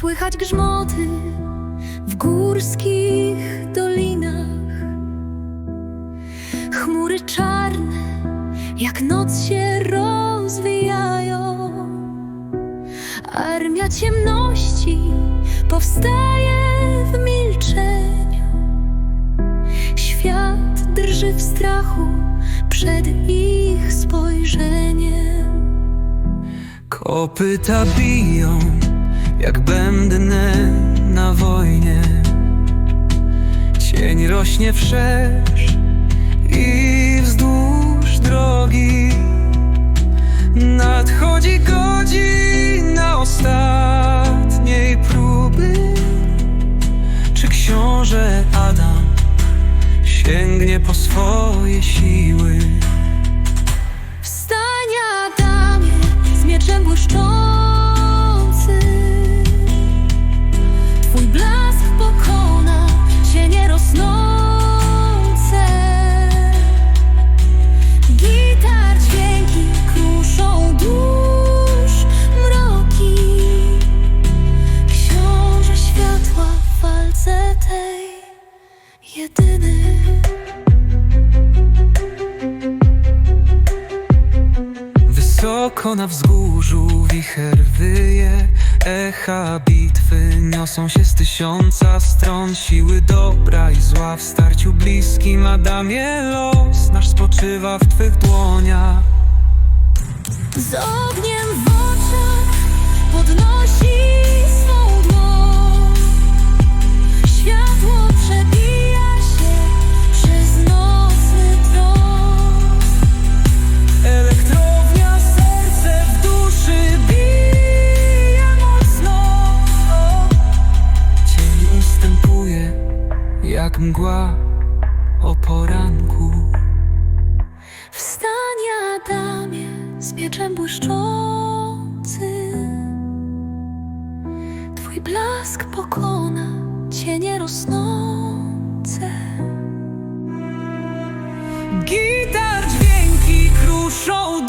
słychać grzmoty w górskich dolinach. Chmury czarne, jak noc się rozwijają. Armia ciemności powstaje w milczeniu. Świat drży w strachu przed ich spojrzeniem. Kopyta biją jak będne na wojnie Cień rośnie wszerz i wzdłuż drogi Nadchodzi godzina ostatniej próby Czy książę Adam sięgnie po swoje siły? Wysoko na wzgórzu wicher wyje Echa bitwy niosą się z tysiąca stron. Siły dobra i zła w starciu bliskim Adamie los nasz spoczywa w Twych dłoniach. Z ogniem mgła o poranku. Wstań Adamie z mieczem błyszczący Twój blask pokona cienie rosnące Gitar dźwięki kruszą